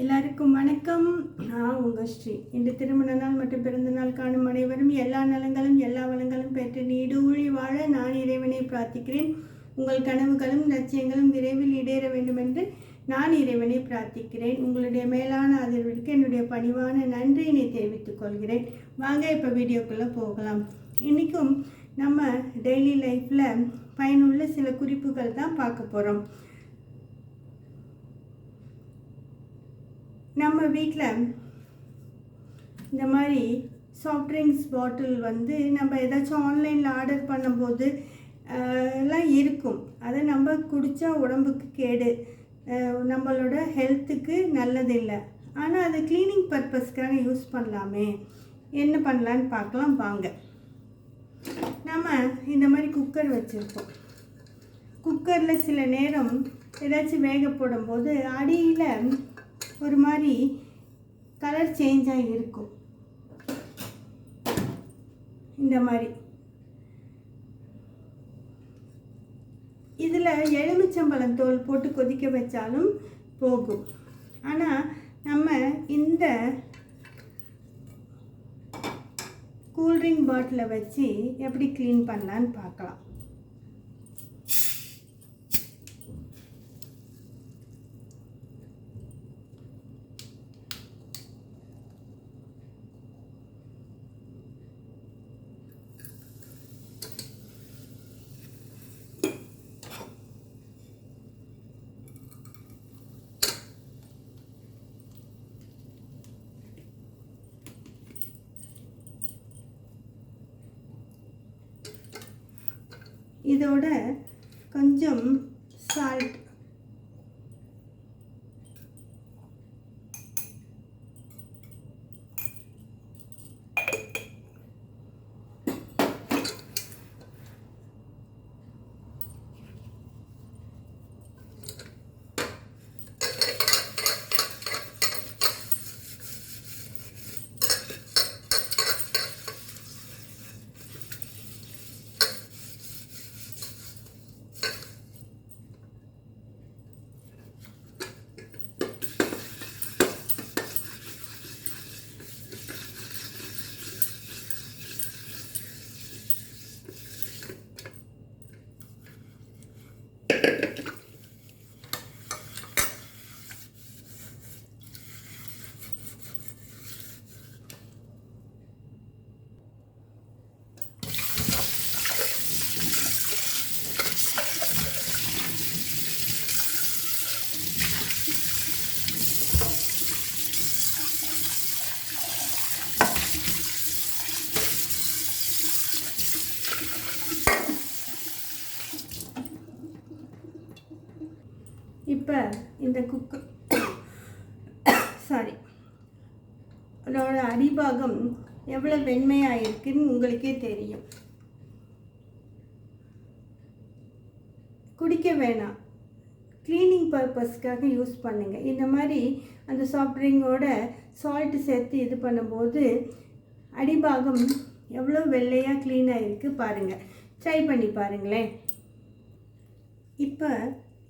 எல்லாருக்கும் வணக்கம். நான் உங்கள் ஸ்ரீ. இன்று திருமண நாள் மற்றும் பிறந்த நாள் காணும் அனைவரும் எல்லா நலங்களும் எல்லா வளங்களும் பெற்று நீடூழி வாழ நான் இறைவனை பிரார்த்திக்கிறேன். உங்கள் கனவுகளும் லட்சியங்களும் விரைவில் இடேற வேண்டும் என்று நான் இறைவனை பிரார்த்திக்கிறேன். உங்களுடைய மேலான ஆதரவிற்கு என்னுடைய பணிவான நன்றியினை தெரிவித்துக் கொள்கிறேன். வாங்க இப்போ வீடியோக்குள்ளே போகலாம். இன்றைக்கும் நம்ம டெய்லி லைஃப்பில் பயனுள்ள சில குறிப்புகள் தான் பார்க்க போகிறோம் நம்ம வீட்டில் இந்த மாதிரி சாஃப்ட் ட்ரிங்க்ஸ் பாட்டில் வந்து நம்ம ஏதாச்சும் ஆன்லைனில் ஆர்டர் பண்ணும்போது எல்லாம் இருக்கும். அதை நம்ம குடித்தா உடம்புக்கு கேடு. நம்மளோட ஹெல்த்துக்கு நல்லதில்லை. ஆனால் அது க்ளீனிங் பர்பஸ்க்காக யூஸ் பண்ணலாமே. என்ன பண்ணலான்னு பார்க்கலாம் வாங்க. நம்ம இந்த மாதிரி குக்கர் வச்சுருக்கோம். குக்கரில் சில நேரம் ஏதாச்சும் வேக போடும்போது அடியில் ஒரு மாதிரி கலர் சேஞ்சாக இருக்கும். இந்த மாதிரி. இதில் எலுமிச்சம்பழம் தோல் போட்டு கொதிக்க வச்சாலும் போகும். ஆனால் நம்ம இந்த கூல்ட்ரிங்க் பாட்டிலை வச்சு எப்படி க்ளீன் பண்ணலான்னு பார்க்கலாம். இதோட கொஞ்சம் சால்ட் இப்போ இந்த குக்கர் சாரி அதோட அடிபாகம் எவ்வளோ வெண்மையாக இருக்குன்னு உங்களுக்கே தெரியும். குடிக்க வேணாம். க்ளீனிங் பர்பஸ்க்காக யூஸ் பண்ணுங்கள் இந்த மாதிரி அந்த சாஃப்ட் ட்ரிங்கோட சால்ட் சேர்த்து இது பண்ணும்போது அடிபாகம் எவ்வளோ வெள்ளையாக க்ளீனாக இருக்குது பாருங்கள் ட்ரை பண்ணி பாருங்களேன். இப்போ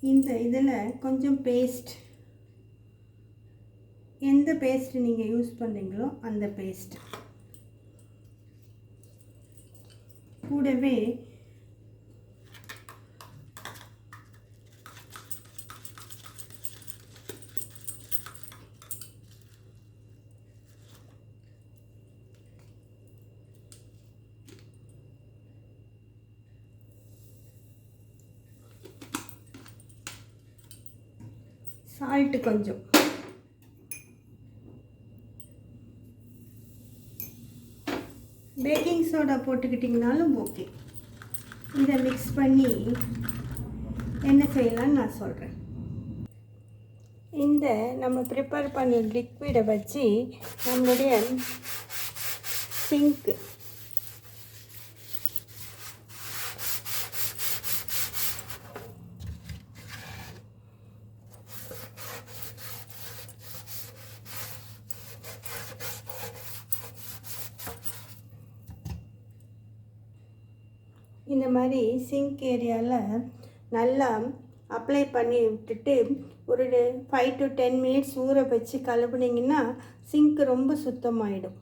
இந்த இதில் கொஞ்சம் பேஸ்ட் எந்த பேஸ்ட் நீங்கள் யூஸ் பண்ணுறீங்களோ அந்த பேஸ்ட் கூடவே சால்ட்டு கொஞ்சம். பேக்கிங் சோடா போட்டுக்கிட்டிங்கனாலும் ஓகே இதை மிக்ஸ் பண்ணி என்ன செய்யலாம்னு நான் சொல்கிறேன் இந்த நம்ம ப்ரிப்பேர் பண்ண லிக்விடை வச்சு நம்மளுடைய சிங்க்கு இந்த மாதிரி சிங்க் ஏரியாவில் நல்லா அப்ளை பண்ணி விட்டுட்டு ஒரு ஃபைவ் டு டென் மினிட்ஸ் ஊற வச்சு கழுவுனீங்கன்னா சிங்க் ரொம்ப சுத்தமாயிடும்.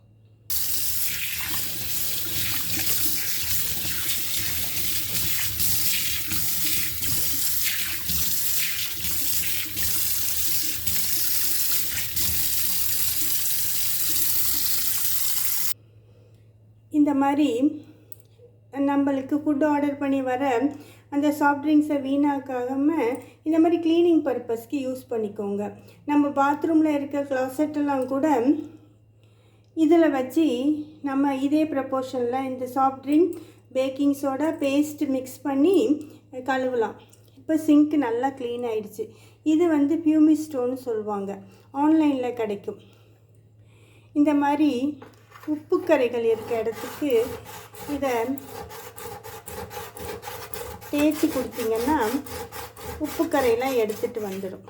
இந்த மாதிரி நம்மளுக்கு ஃபுட் ஆர்டர் பண்ணி வர அந்த சாஃப்ட் ட்ரிங்க்ஸை வீணாக்காமல் இந்த மாதிரி க்ளீனிங் பர்பஸ்க்கு யூஸ் பண்ணிக்கோங்க. நம்ம பாத்ரூமில் இருக்க க்ளாசெட்டெல்லாம் கூட இதில் வச்சு நம்ம இதே ப்ரப்போர்ஷனில் இந்த soft drink baking soda paste mix பண்ணி கழுவலாம். இப்போ சிங்க் நல்லா க்ளீன் ஆகிடுச்சு இது வந்து பியூமி ஸ்டோன்னு சொல்லுவாங்க. ஆன்லைனில் கிடைக்கும். இந்த மாதிரி உப்புக்கரைகள் இருக்க இடத்துக்கு இதை தேய்ச்சி கொடுத்தீங்கன்னா உப்பு கரையெல்லாம் எடுத்துகிட்டு வந்துடும்.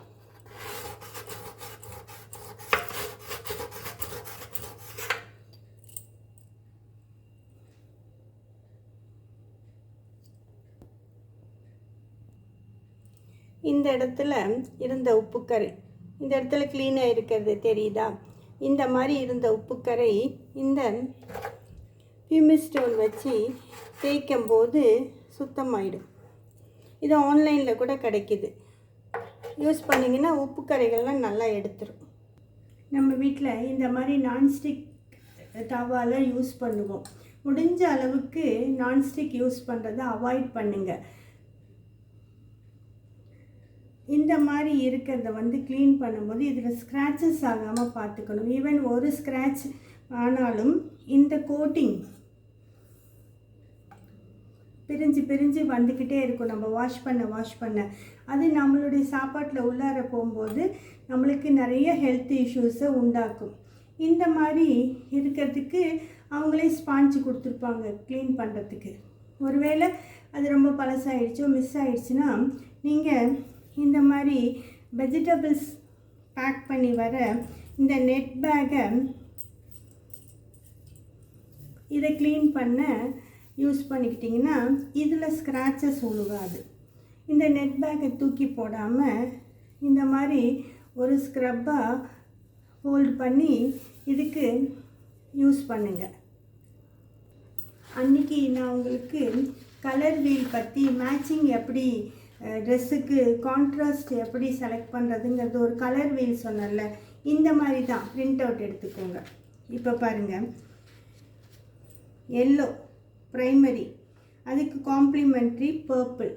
இந்த இடத்துல இருந்த உப்புக்கரை இந்த இடத்துல க்ளீனாக இருக்கிறது தெரியுதா? இந்த மாதிரி இருந்த உப்புக்கரை இந்த ஸ்டோன் வச்சு தேய்க்கும் போது சுத்தமாயிடும். இது ஆன்லைனில் கூட கிடைக்கிது. யூஸ் பண்ணிங்கன்னா உப்புக்கரைகள்லாம் நல்லா எடுத்துரும். நம்ம வீட்டில் இந்த மாதிரி நான்ஸ்டிக் தவால யூஸ் பண்ணுவோம். முடிஞ்ச அளவுக்கு நான்ஸ்டிக் யூஸ் பண்ணுறதை அவாய்ட் பண்ணுங்கள் இந்த மாதிரி இருக்கிறத வந்து க்ளீன் பண்ணும்போது இதில் ஸ்க்ராச்சஸ் ஆகாமல் பார்த்துக்கணும். ஈவன் ஒரு ஸ்க்ராட்ச் ஆனாலும் இந்த கோட்டிங் பிரிஞ்சு பிரிஞ்சு வந்துக்கிட்டே இருக்கும். நம்ம வாஷ் பண்ண வாஷ் பண்ண. அது நம்மளுடைய சாப்பாட்டில் உள்ளார போகும்போது நம்மளுக்கு நிறைய ஹெல்த் இஷ்யூஸை உண்டாக்கும். இந்த மாதிரி இருக்கிறதுக்கு அவங்களே ஸ்பாஞ்சு கொடுத்துருப்பாங்க க்ளீன் பண்ணுறதுக்கு ஒருவேளை அது ரொம்ப பழசாயிடுச்சோ மிஸ் ஆயிடுச்சுன்னா நீங்கள் இந்த மாதிரி வெஜிடபிள்ஸ் பேக் பண்ணி வர இந்த நெட் பேக்கை இதை க்ளீன் பண்ண யூஸ் பண்ணிக்கிட்டிங்கன்னா இதில் ஸ்க்ராச்சஸ் உழுகாது. இந்த நெட் பேக்கை தூக்கி போடாமல் இந்த மாதிரி ஒரு ஸ்க்ரப்பாக ஹோல்டு பண்ணி இதுக்கு யூஸ் பண்ணுங்கள் அன்றைக்கி நான் உங்களுக்கு கலர் வீல் பற்றி மேட்சிங் எப்படி ட்ரெஸ்ஸுக்கு கான்ட்ராஸ்ட் எப்படி செலக்ட் பண்ணுறதுங்கிறது ஒரு கலர் வீல் சொன்னல இந்த மாதிரி தான் பிரிண்ட் அவுட் எடுத்துக்கோங்க. இப்போ பாருங்கள் எல்லோ ப்ரைமரி அதுக்கு காம்ப்ளிமெண்ட்ரி பர்பிள்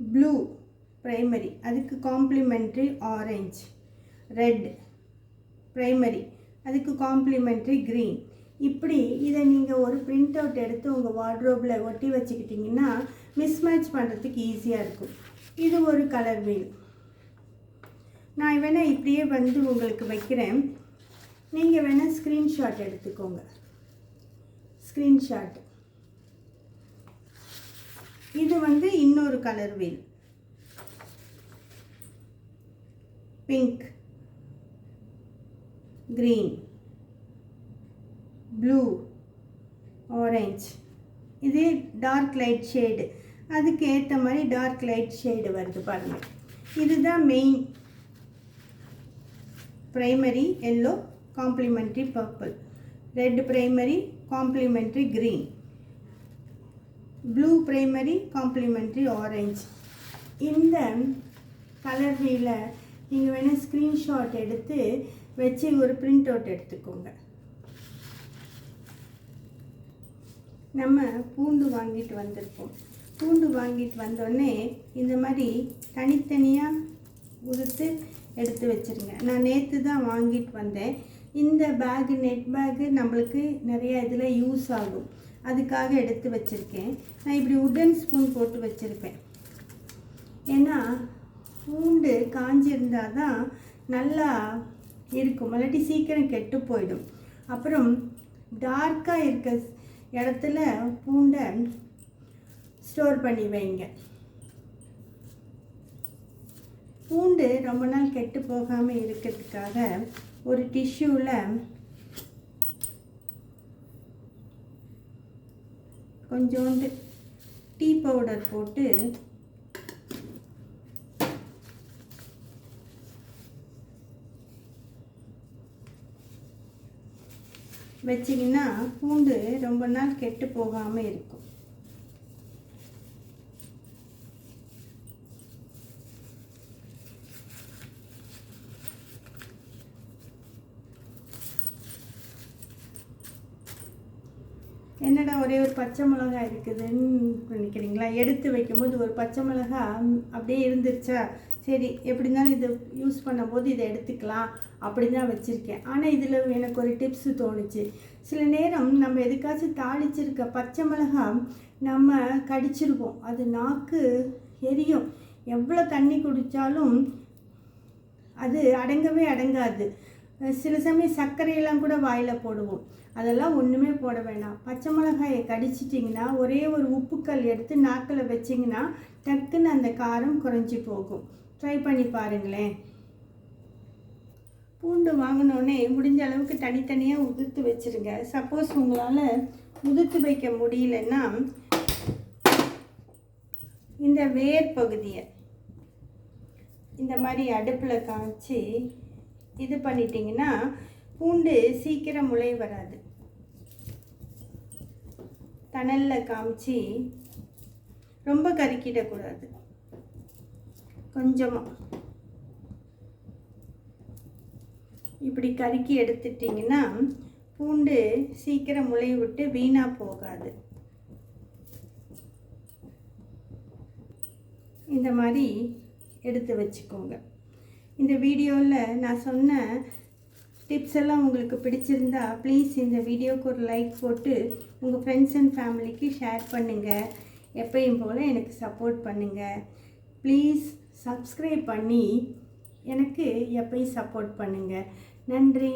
ப்ளூ ப்ரைமரி அதுக்கு காம்ப்ளிமெண்ட்ரி ஆரஞ்ச் ரெட் ப்ரைமரி அதுக்கு காம்ப்ளிமெண்ட்ரி க்ரீன் இப்படி இதை நீங்கள் ஒரு பிரிண்ட் அவுட் எடுத்து உங்கள் வார்ட்ரோப்பில் ஒட்டி வச்சுக்கிட்டிங்கன்னா மிஸ்மேட்ச் பண்ணுறதுக்கு ஈஸியாக இருக்கும். இது ஒரு கலர் வீல் நான் வேணால் இப்படியே வந்து உங்களுக்கு வைக்கிறேன். நீங்கள் வேணால் ஸ்க்ரீன்ஷாட் எடுத்துக்கோங்க. ஸ்க்ரீன்ஷாட் இது வந்து இன்னொரு colour wheel pink green blue orange இது டார்க் லைட் ஷேடு அதுக்கு ஏற்ற மாதிரி டார்க் லைட் ஷேடு வருது பாருங்கள் இதுதான் main primary yellow complementary purple red primary complementary green blue primary complementary orange இந்த கலர் வீல நீங்கள் வேணால் ஸ்க்ரீன்ஷாட் எடுத்து வச்சு ஒரு பிரிண்ட் அவுட் எடுத்துக்கோங்க. நம்ம பூண்டு வாங்கிட்டு வந்திருப்போம். பூண்டு வாங்கிட்டு வந்தோடனே இந்த மாதிரி தனித்தனியாக உதுத்து எடுத்து வச்சுருங்க. நான் நேற்று தான் வாங்கிட்டு வந்தேன். இந்த பேகு நெட் பேகு நம்மளுக்கு நிறைய இதில் யூஸ் ஆகும். அதுக்காக எடுத்து வச்சுருக்கேன். நான் இப்படி உடன் ஸ்பூன் போட்டு வச்சுருப்பேன். ஏன்னா பூண்டு காஞ்சிருந்தால் தான் நல்லா இருக்கும். இல்லாட்டி சீக்கிரம் கெட்டு போயிடும். அப்புறம் டார்க்காக இருக்க இடத்துல பூண்டை ஸ்டோர் பண்ணி வைங்க. பூண்டு ரொம்ப நாள் கெட்டு போகாமல் இருக்கிறதுக்காக ஒரு டிஷ்யூவில் கொஞ்சோண்டு டீ பவுடர் போட்டு வச்சிங்கன்னா பூண்டு ரொம்ப நாள் கெட்டு போகாமல் இருக்கும். என்னடா ஒரே ஒரு பச்சை மிளகாய் இருக்குதுன்னு நினைக்கிறீங்களா? எடுத்து வைக்கும்போது ஒரு பச்சை மிளகாய் அப்படியே இருந்துருச்சா? சரி எப்படி இருந்தாலும் இதை யூஸ் பண்ணும்போது இதை எடுத்துக்கலாம் அப்படி தான் வச்சுருக்கேன். ஆனால் இதில் எனக்கு ஒரு டிப்ஸு தோணுச்சு. சில நேரம் நம்ம எதுக்காச்சும் தாளிச்சிருக்க பச்சை மிளகாய் நம்ம கடிச்சிருவோம். அது நாக்கு எரியும். எவ்வளோ தண்ணி குடித்தாலும் அது அடங்கவே அடங்காது. சில சமயம் சர்க்கரையெல்லாம் கூட வாயில் போடுவோம். அதெல்லாம் ஒன்றுமே போட வேண்டாம் பச்சை மிளகாயை கடிச்சிட்டிங்கன்னா ஒரே ஒரு உப்புக்கல் எடுத்து நாக்கில் வச்சிங்கன்னா டக்குன்னு அந்த காரம் குறைஞ்சி போகும். ட்ரை பண்ணி பாருங்களேன். பூண்டு வாங்கினோடனே முடிஞ்ச அளவுக்கு தனித்தனியாக உதிர்த்து வச்சுருங்க. சப்போஸ் உங்களால் உதிர்த்து வைக்க முடியலன்னா இந்த வேர் பகுதியை இந்த மாதிரி அடுப்பில் காய்ச்சி இது பண்ணிட்டீங்கன்னா பூண்டு சீக்கிரம் முளை வராது. தணலில் காமிச்சு ரொம்ப கருக்கிடக்கூடாது. கொஞ்சமாக இப்படி கருக்கி எடுத்துட்டிங்கன்னா பூண்டு சீக்கிரம் முளை விட்டு வீணாக போகாது. இந்த மாதிரி எடுத்து வச்சுக்கோங்க. இந்த வீடியோவில் நான் சொன்ன டிப்ஸ் எல்லாம் உங்களுக்கு பிடிச்சிருந்தா ப்ளீஸ் இந்த வீடியோவுக்கு ஒரு லைக் போட்டு உங்கள் ஃப்ரெண்ட்ஸ் அண்ட் ஃபேமிலிக்கு ஷேர் பண்ணுங்கள் எப்பயும் போல் எனக்கு சப்போர்ட் பண்ணுங்கள் ப்ளீஸ் சப்ஸ்கிரைப் பண்ணி எனக்கு எப்பயும் சப்போர்ட் பண்ணுங்கள் நன்றி.